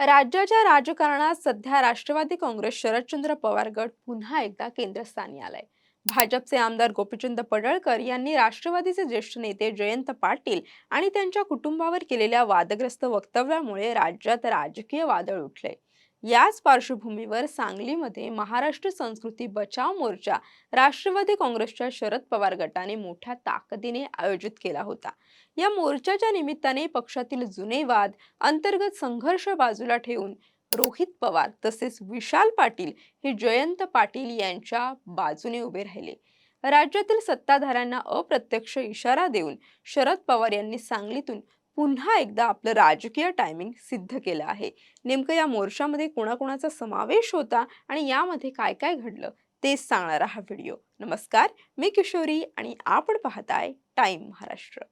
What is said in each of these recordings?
राज्याच्या राजकारणात सध्या राष्ट्रवादी काँग्रेस शरदचंद्र पवार गट पुन्हा एकदा केंद्रस्थानी आलाय. भाजपचे आमदार गोपीचंद पडळकर यांनी राष्ट्रवादीचे ज्येष्ठ नेते जयंत पाटील आणि त्यांच्या कुटुंबावर केलेल्या वादग्रस्त वक्तव्यामुळे राज्यात राजकीय वादळ उठले याच पार्श्वभूमीवर सांगलीमध्ये महाराष्ट्र संस्कृती बचाव मोर्चा राष्ट्रवादी काँग्रेसच्या शरद पवार गटाने मोठ्या ताकदीने आयोजित केला होता. या मोर्चाच्या निमित्ताने पक्षातील जुने वाद अंतर्गत संघर्ष बाजूला ठेवून रोहित पवार तसेच विशाल पाटील हे जयंत पाटील यांच्या बाजूने उभे राहिले. राज्यातील सत्ताधाऱ्यांना अप्रत्यक्ष इशारा देऊन शरद पवार यांनी सांगलीतून पुन्हा एकदा आपलं राजकीय टायमिंग सिद्ध केलं आहे. नेमकं या मोर्चामध्ये कोणाकोणाचा समावेश होता आणि यामध्ये काय काय घडलं तेच सांगणारा हा व्हिडिओ. नमस्कार मी किशोरी आणि आपण पाहताय टाइम महाराष्ट्र.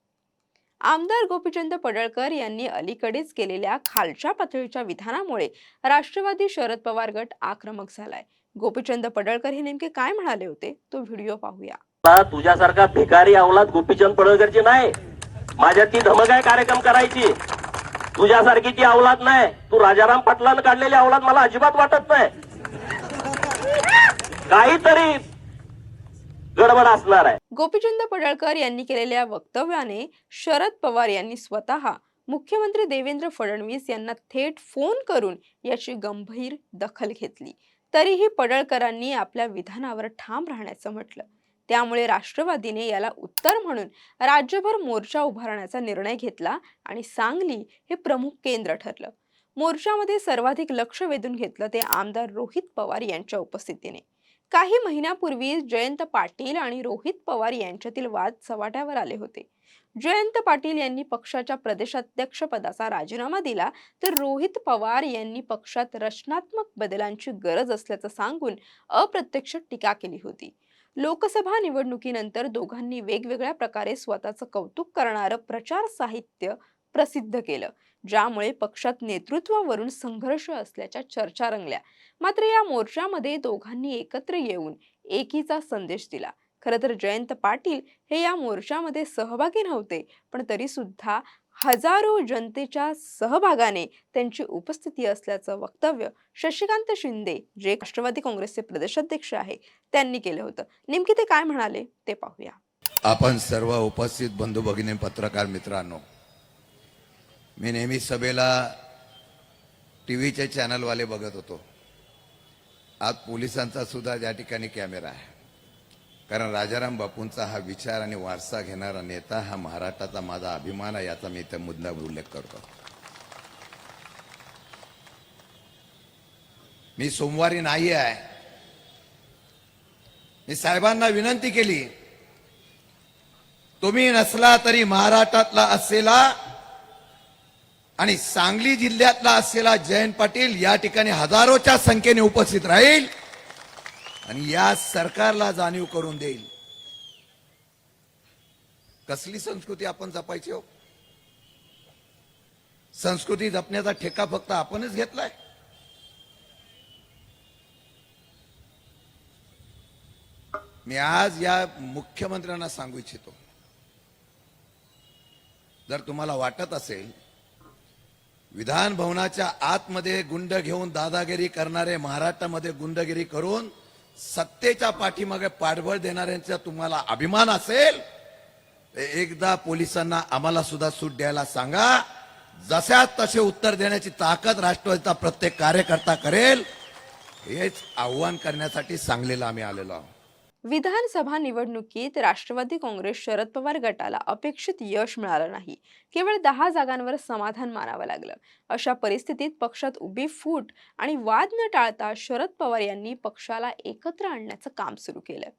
आमदार गोपीचंद पडळकर यांनी अलीकडेच केलेल्या खालच्या पातळीच्या विधानामुळे राष्ट्रवादी शरद पवार गट आक्रमक झालाय. गोपीचंद पडळकर हे नेमके काय म्हणाले होते तो व्हिडिओ पाहूया. तुझ्यासारखा भिकारी अवलाद गोपीचंद पडळकरची नाही. माझ्यात ती धमक आहे कार्यक्रम करायची. तुझ्यासारखी ती अवलाद नाही. तू राजाराम पाटलानं काढलेली अवलाद मला अजिबात वाटत नाही. काहीतरी गडबड असणार आहे. गोपीचंद पडळकर यांनी केलेल्या वक्तव्याने शरद पवार यांनी स्वतः मुख्यमंत्री देवेंद्र फडणवीस यांना थेट फोन करून याची गंभीर दखल घेतली. तरीही पडळकरांनी आपल्या विधानावर ठाम राहण्याचं म्हटलं. त्यामुळे राष्ट्रवादीने याला उत्तर म्हणून राज्यभर मोर्चा उभारण्याचा निर्णय घेतला आणि सांगली हे प्रमुख केंद्र ठरलं. मोर्चामध्ये सर्वाधिक लक्ष वेधून घेतलं ते आमदार रोहित पवार यांच्या उपस्थितीने. काही महिन्यापूर्वी जयंत पाटील आणि रोहित पवार यांच्यातील वाद चव्हाट्यावर आले होते. जयंत पाटील यांनी पक्षाच्या प्रदेशाध्यक्ष पदाचा राजीनामा दिला तर रोहित पवार यांनी पक्षात रचनात्मक बदलांची गरज असल्याचं सांगून अप्रत्यक्ष टीका केली होती. लोकसभा निवडणुकीनंतर दोघांनी वेगवेगळ्या प्रकारे स्वतःचं कौतुक करणारं प्रचार साहित्य प्रसिद्ध केलं ज्यामुळे पक्षात नेतृत्वावरून संघर्ष असल्याच्या चर्चा रंगल्या. मात्र या मोर्चामध्ये दोघांनी एकत्र येऊन एकीचा संदेश दिला. खरं तर जयंत पाटील हे या मोर्चामध्ये सहभागी नव्हते पण तरी सुद्धा हजारो जनतेच्या सहभागाने त्यांची उपस्थिती असल्याचं वक्तव्य शशिकांत शिंदे जे राष्ट्रवादी काँग्रेसचे प्रदेशाध्यक्ष आहे त्यांनी केलं होतं. नेमके ते काय म्हणाले ते पाहूया. आपण सर्व उपस्थित बंधू भगिनी पत्रकार मित्रांनो मी नेहमी सभेला टी व्हीचे चॅनलवाले बघत होतो. आज पोलिसांचा सुद्धा या ठिकाणी कॅमेरा आहे. कारण राजाराम बापूंचा हा विचार आणि वारसा घेणारा नेता हा महाराष्ट्राचा माझा अभिमान आहे याचा मी त्या मुद्दा उल्लेख करतो. मी सोमवारी नाही आहे मी साहेबांना विनंती केली तुम्ही नसला तरी महाराष्ट्रातला असलेला आणि सांगली जिल्ह्यातला असलेला जयंत पाटील या ठिकाणी हजारोच्या संख्येने उपस्थित राहील. आणि या सरकारला जाणीव करून देईल. कसली संस्कृती आपण जपायची हो? संस्कृती जपण्याचा ठेका फक्त आपणच घेतलाय? मी आज या मुख्यमंत्र्यांना सांगू इच्छितो. जर तुम्हाला वाटत असेल विधान भवनाच्या आतमध्ये गुंड घेऊन दादागिरी करणारे महाराष्ट्रामध्ये गुंडगिरी करून सत्तेच्या पाठीमागे पाठबळ देणाऱ्यांचा तुम्हाला अभिमान असेल एकदा पोलिसांना आम्हाला सुद्धा सूट द्यायला सांगा. जशा तसे उत्तर देण्याची ताकद राष्ट्रवादीचा प्रत्येक कार्यकर्ता करेल हेच आव्हान करण्यासाठी सांगलीला आम्ही आलेलो आहोत. विधानसभा निवडणुकीत राष्ट्रवादी काँग्रेस शरद पवार गटाला अपेक्षित यश मिळालं नाही. केवळ दहा जागांवर समाधान मानावं लागलं. अशा परिस्थितीत पक्षात उभी फूट आणि वाद न टाळता शरद पवार यांनी पक्षाला एकत्र आणण्याचं काम सुरू केलं.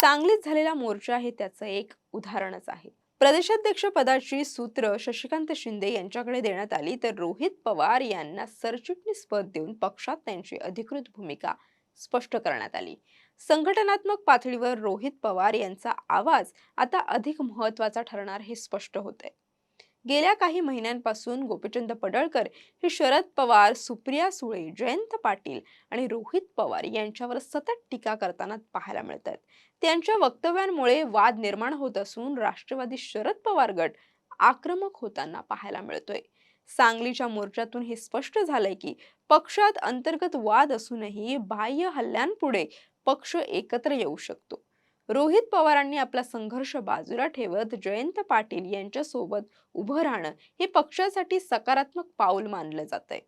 सांगलीत झालेला मोर्चा हे त्याचं एक उदाहरणच आहे. प्रदेशाध्यक्ष पदाची सूत्र शशिकांत शिंदे यांच्याकडे देण्यात आली तर रोहित पवार यांना सरचिटणीस पद देऊन पक्षात त्यांची अधिकृत भूमिका स्पष्ट करण्यात आली. संघटनात्मक पातळीवर रोहित पवार यांचा आवाज आता अधिक महत्त्वाचा ठरणार हे स्पष्ट होते गेल्या काही महिन्यांपासून गोपीचंद पडळकर हे शरद पवार सुप्रिया सुळे जयंत पाटील आणि रोहित पवार यांच्यावर सतत टीका करताना पाहायला मिळत आहेत त्यांच्या वक्तव्यांमुळे वाद निर्माण होत असून राष्ट्रवादी शरद पवार गट आक्रमक होताना पाहायला मिळतोय. सांगलीच्या मोर्चातून हे स्पष्ट झालंय की पक्षात अंतर्गत वाद असूनही बाह्य हल्ल्यांपुढे पक्ष एकत्र येऊ शकतो. रोहित पवारांनी आपला संघर्ष बाजूला ठेवत जयंत पाटील यांच्यासोबत उभं राहणं हे पक्षासाठी सकारात्मक पाऊल मानलं जात आहे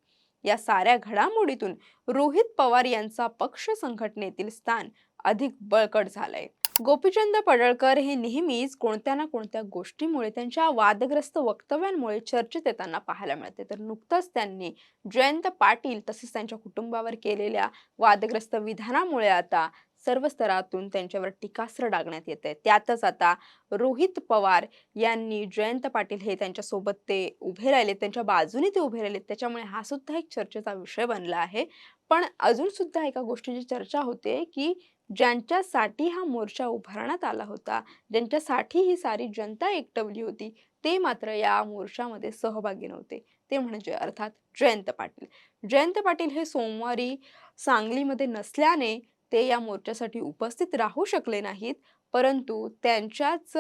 या साऱ्या घडामोडीतून रोहित पवार यांचा पक्ष संघटनेतील स्थान अधिक बळकट झालंय. गोपीचंद पडळकर हे नेहमीच कोणत्या ना कोणत्या गोष्टीमुळे त्यांच्या वादग्रस्त वक्तव्यांमुळे चर्चेत येताना पाहायला मिळते. तर नुकतंच त्यांनी जयंत पाटील तसेच त्यांच्या कुटुंबावर केलेल्या वादग्रस्त विधानामुळे आता सर्व स्तरातून त्यांच्यावर टीकास्त्र डागण्यात येत आहे त्यातच आता रोहित पवार यांनी जयंत पाटील हे त्यांच्यासोबत ते उभे राहिले त्यांच्या बाजूने ते उभे राहिले. त्याच्यामुळे हा सुद्धा एक चर्चेचा विषय बनला आहे. पण अजून सुद्धा एका गोष्टीची चर्चा होते की ज्यांच्यासाठी हा मोर्चा उभारण्यात आला होता ज्यांच्यासाठी ही सारी जनता एकटवली होती ते मात्र या मोर्चामध्ये सहभागी नव्हते. ते म्हणजे अर्थात जयंत पाटील. जयंत पाटील हे सोमवारी सांगलीमध्ये नसल्याने ते या मोर्चासाठी उपस्थित राहू शकले नाहीत परंतु त्यांच्याच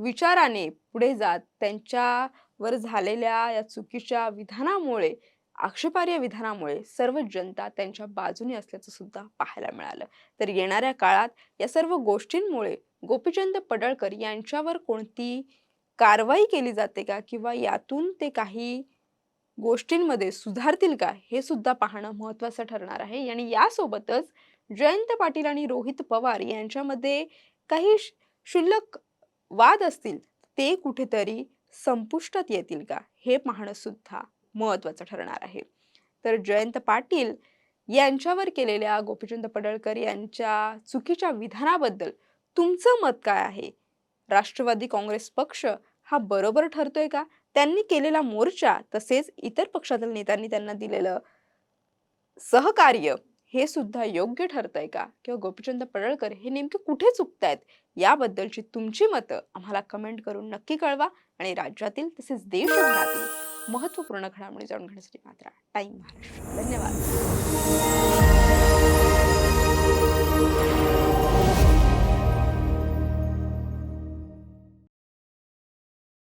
विचाराने पुढे जात त्यांच्यावर झालेल्या या चुकीच्या विधानामुळे आक्षेपार्ह विधानामुळे सर्व जनता त्यांच्या बाजूने असल्याचं सुद्धा पाहायला मिळालं. तर येणाऱ्या काळात या सर्व गोष्टींमुळे गोपीचंद पडळकर यांच्यावर कोणती कारवाई केली जाते का? किंवा यातून ते काही गोष्टींमध्ये सुधारतील का? हे सुद्धा पाहणं महत्वाचं ठरणार आहे. आणि यासोबतच जयंत पाटील आणि रोहित पवार यांच्यामध्ये काही श- क्षुल्लक वाद असतील ते कुठेतरी संपुष्टात येतील का? हे पाहणं सुद्धा महत्वाचं ठरणार आहे. तर जयंत पाटील यांच्यावर केलेल्या गोपीचंद पडळकर यांच्या चुकीच्या विधानाबद्दल तुमचं मत काय आहे? राष्ट्रवादी काँग्रेस पक्ष हा बरोबर ठरतोय का? त्यांनी केलेला मोर्चा तसेच इतर पक्षातील नेत्यांनी त्यांना दिलेलं सहकार्य हे सुद्धा योग्य ठरतंय का? किंवा गोपीचंद पडळकर हे नेमके कुठे चुकतायत? याबद्दलची तुमची मतं आम्हाला कमेंट करून नक्की कळवा आणि राज्यातील तसेच देशभरातील महत्त्वपूर्ण घडामोडी जाणून घेण्यासाठी मात्र टाईम महाराष्ट्र. धन्यवाद.